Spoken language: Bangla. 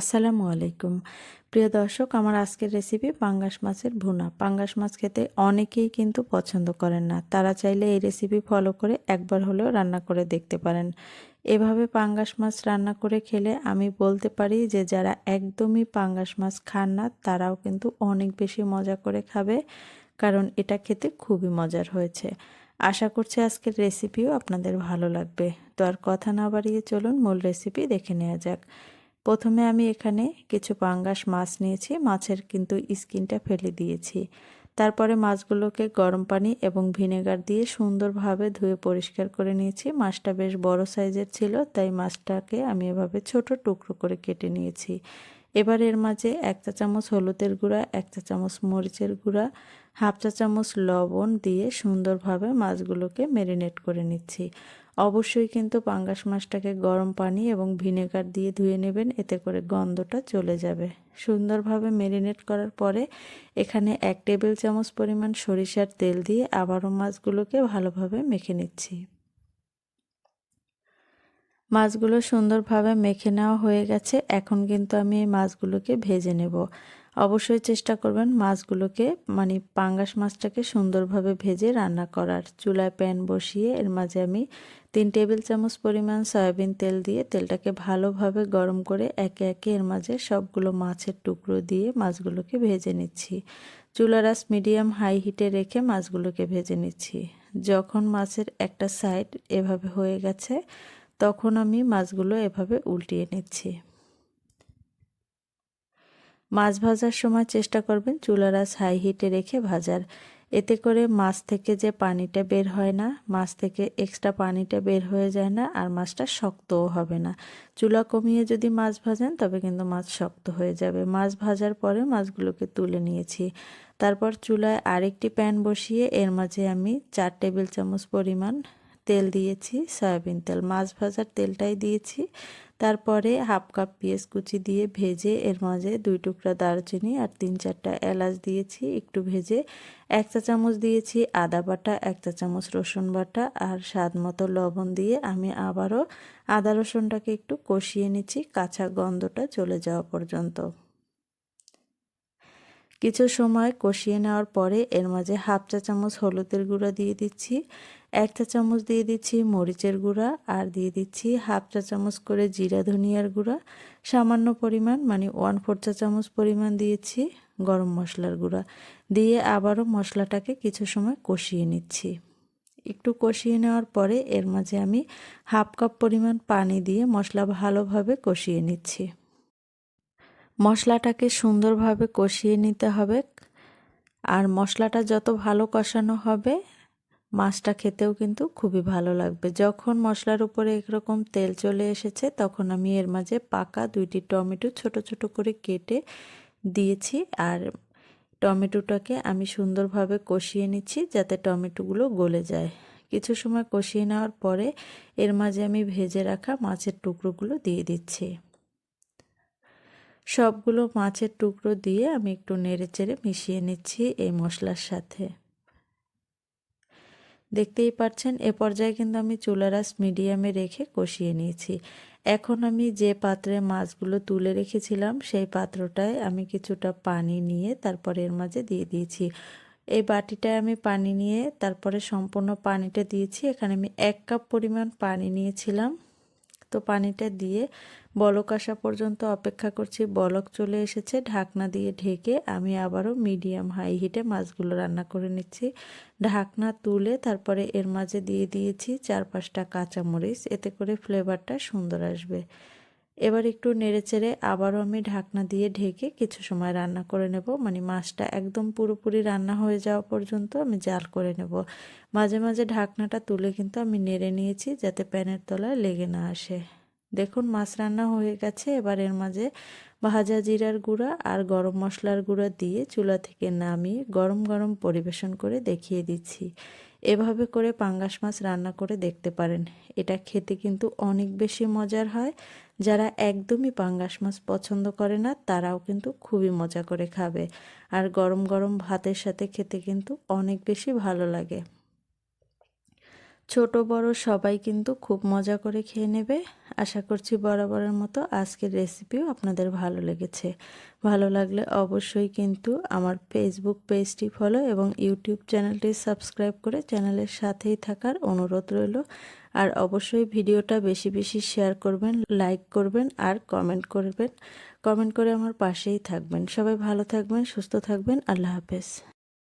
আসসালামু আলাইকুম। প্রিয় দর্শক, আমার আজকের রেসিপি পাঙ্গাস মাছের ভুনা। পাঙ্গাস মাছ খেতে অনেকেই কিন্তু পছন্দ করেন না। তারা চাইলে এই রেসিপি ফলো করে একবার হলেও রান্না করে দেখতে পারেন। এভাবে পাঙ্গাস মাছ রান্না করে খেলে আমি বলতে পারি যে, যারা একদমই পাঙ্গাস মাছ খান না, তারাও কিন্তু অনেক বেশি মজা করে খাবে, কারণ এটা খেতে খুবই মজার হয়েছে। আশা করছি আজকের রেসিপিও আপনাদের ভালো লাগবে। তো আর কথা না বাড়িয়ে চলুন, মূল রেসিপি দেখে নেওয়া যাক। প্রথমে আমি এখানে কিছু পাঙ্গাস মাছ নিয়েছি, মাছের কিন্তু স্কিনটা ফেলে দিয়েছি। তারপরে মাছগুলোকে গরম পানি এবং ভিনেগার দিয়ে সুন্দরভাবে ধুয়ে পরিষ্কার করে নিয়েছি। মাছটা বেশ বড় সাইজের ছিল, তাই মাছটাকে আমি এভাবে ছোট টুকরো করে কেটে নিয়েছি। এবার এর মাঝে এক চা চামচ হলুদের গুঁড়া, এক চা চামচ মরিচের গুঁড়া, হাফ চা চামচ লবণ দিয়ে সুন্দরভাবে মাছগুলোকে ম্যারিনেট করে নিচ্ছি। অবশ্যই কিন্তু পাঙ্গাস মাছটাকে গরম পানি এবং ভিনেগার দিয়ে ধুয়ে নেবেন, এতে করে গন্ধটা চলে যাবে। সুন্দরভাবে ম্যারিনেট করার পরে এখানে এক টেবিল চামচ পরিমাণ সরিষার তেল দিয়ে আবারও মাছগুলোকে ভালোভাবে মেখে নিচ্ছি। মাছগুলো সুন্দরভাবে মেখে নেওয়া হয়ে গেছে, এখন কিন্তু আমি এই মাছগুলোকে ভেজে নেব। অবশ্যই চেষ্টা করবেন মাছগুলোকে মানে পাঙ্গাস মাছটাকে সুন্দরভাবে ভেজে রান্না করার। চুলায় প্যান বসিয়ে এর মাঝে আমি তিন টেবিল চামচ পরিমাণ সয়াবিন তেল দিয়ে তেলটাকে ভালোভাবে গরম করে একে একে এর মাঝে সবগুলো মাছের টুকরো দিয়ে মাছগুলোকে ভেজে নিচ্ছি। চুলার আস মিডিয়াম হাই হিটে রেখে মাছগুলোকে ভেজে নিচ্ছি। যখন মাছের একটা সাইড এভাবে হয়ে গেছে, তখন আমি মাছগুলো এভাবে উল্টিয়ে নিচ্ছি। মাছ ভাজার সময় চেষ্টা করবেন চুলার আস হাই হিটে রেখে ভাজার। এতে করে মাছ থেকে যে পানিটা বের হয় না, মাছ থেকে এক্সট্রা পানিটা বের হয়ে যায় না আর মাছটা শক্তও হবে না। চুলা কমিয়ে যদি মাছ ভাজেন, তবে কিন্তু মাছ শক্ত হয়ে যাবে। মাছ ভাজার পরে মাছগুলোকে তুলে নিয়েছি। তারপর চুলায় আরেকটি প্যান বসিয়ে এর মাঝে আমি চার টেবিল চামচ পরিমাণ তেল দিয়েছি, সয়াবিন তেল। মাছ ভাজার তেলটাই দিয়েছি। তারপরে হাফ কাপ পেঁয়াজ কুচি দিয়ে ভেজে, এর মাঝে দুই টুকরা দারচিনি আর তিন চারটা এলাচ দিয়েছি একটু ভেজে। এক চা চামচ দিয়েছি আদা বাটা, এক চা চামচ রসুন বাটা আর স্বাদ মতো লবণ দিয়ে আমি আবারও আদা রসুনটাকে একটু কষিয়ে নিচ্ছি, কাঁচা গন্ধটা চলে যাওয়া পর্যন্ত। কিছু সময় কষিয়ে নেওয়ার পরে এর মাঝে হাফ চা চামচ হলুদের গুঁড়া দিয়ে দিচ্ছি। এক চা চামচ দিয়ে দিচ্ছি মরিচের গুঁড়া আর দিয়ে দিচ্ছি হাফ চা চামচ করে জিরা ধনিয়ার গুঁড়া। সামান্য পরিমাণ মানে ওয়ান ফোর চা চামচ পরিমাণ দিয়েছি গরম মশলার গুঁড়া। দিয়ে আবারও মশলাটাকে কিছু সময় কষিয়ে নিচ্ছি। একটু কষিয়ে নেওয়ার পরে এর মাঝে আমি হাফ কাপ পরিমাণ পানি দিয়ে মশলা ভালোভাবে কষিয়ে নিচ্ছি। মশলাটাকে সুন্দরভাবে কষিয়ে নিতে হবে। আর মশলাটা যত ভালো কষানো হবে মাছটা খেতেও কিন্তু খুবই ভালো লাগবে। যখন মশলার উপরে একরকম তেল চলে এসেছে, তখন আমি এর মাঝে পাকা দুইটি টমেটো ছোট ছোট করে কেটে দিয়েছি আর টমেটোটাকে আমি সুন্দরভাবে কষিয়ে নিচ্ছি যাতে টমেটোগুলো গলে যায়। কিছু সময় কষিয়ে নেওয়ার পরে এর মাঝে আমি ভেজে রাখা মাছের টুকরোগুলো দিয়ে দিচ্ছি। সবগুলো মাছের টুকরো দিয়ে আমি একটু নেড়ে চেড়ে মিশিয়ে নিচ্ছি এই মশলার সাথে। দেখতেই পাচ্ছেন এ পর্যায়ে কিন্তু আমি চুলারাস মিডিয়ামে রেখে কষিয়ে নিয়েছি। এখন আমি যে পাত্রে মাছগুলো তুলে রেখেছিলাম, সেই পাত্রটায় আমি কিছুটা পানি নিয়ে তারপরে এর মাঝে দিয়ে দিয়েছি। এই বাটিটায় আমি পানি নিয়ে তারপরে সম্পূর্ণ পানিটা দিয়েছি। এখানে আমি এক কাপ পরিমাণ পানি নিয়েছিলাম। তো পানিটা দিয়ে বলক আসা পর্যন্ত অপেক্ষা করছি। বলক চলে এসেছে, ঢাকনা দিয়ে ঢেকে আমি আবারও মিডিয়াম হাই হিটে মাছগুলো রান্না করে নিচ্ছি। ঢাকনা তুলে তারপরে এর মাঝে দিয়ে দিয়েছি চার পাঁচটা কাঁচামরিচ, এতে করে ফ্লেভারটা সুন্দর আসবে। এবার একটু নেড়ে চেড়ে আবারও আমি ঢাকনা দিয়ে ঢেকে কিছু সময় রান্না করে নেব। মানে মাছটা একদম পুরোপুরি রান্না হয়ে যাওয়া পর্যন্ত আমি জাল করে নেব। মাঝে মাঝে ঢাকনাটা তুলে কিন্তু আমি নেড়ে নিয়েছি যাতে প্যানের তলায় লেগে না আসে। দেখুন, মাছ রান্না হয়ে গেছে। এবার এর মাঝে ভাজা জিরার গুঁড়া আর গরম মশলার গুঁড়া দিয়ে চুলা থেকে নামিয়ে গরম গরম পরিবেশন করে দেখিয়ে দিচ্ছি। এভাবে করে পাঙ্গাস মাছ রান্না করে দেখতে পারেন। এটা খেতে কিন্তু অনেক বেশি মজার হয়। যারা একদমই পাঙ্গাস মাছ পছন্দ করে না, তারাও কিন্তু খুবই মজা করে খাবে। আর গরম গরম ভাতের সাথে খেতে কিন্তু অনেক বেশি ভালো লাগে। ছোট বড় সবাই কিন্তু খুব মজা করে খেয়ে নেবে। আশা করছি বরাবরের মতো আজকের রেসিপিও আপনাদের ভালো লেগেছে। ভালো লাগলে অবশ্যই কিন্তু আমার ফেসবুক পেজটি ফলো এবং ইউটিউব চ্যানেলটি সাবস্ক্রাইব করে চ্যানেলের সাথেই থাকার অনুরোধ রইল। আর অবশ্যই ভিডিওটা বেশি বেশি শেয়ার করবেন লাইক করবেন আর কমেন্ট করবেন। কমেন্ট করে আমার পাশেই থাকবেন। সবাই ভালো থাকবেন, সুস্থ থাকবেন। আল্লাহ হাফেজ।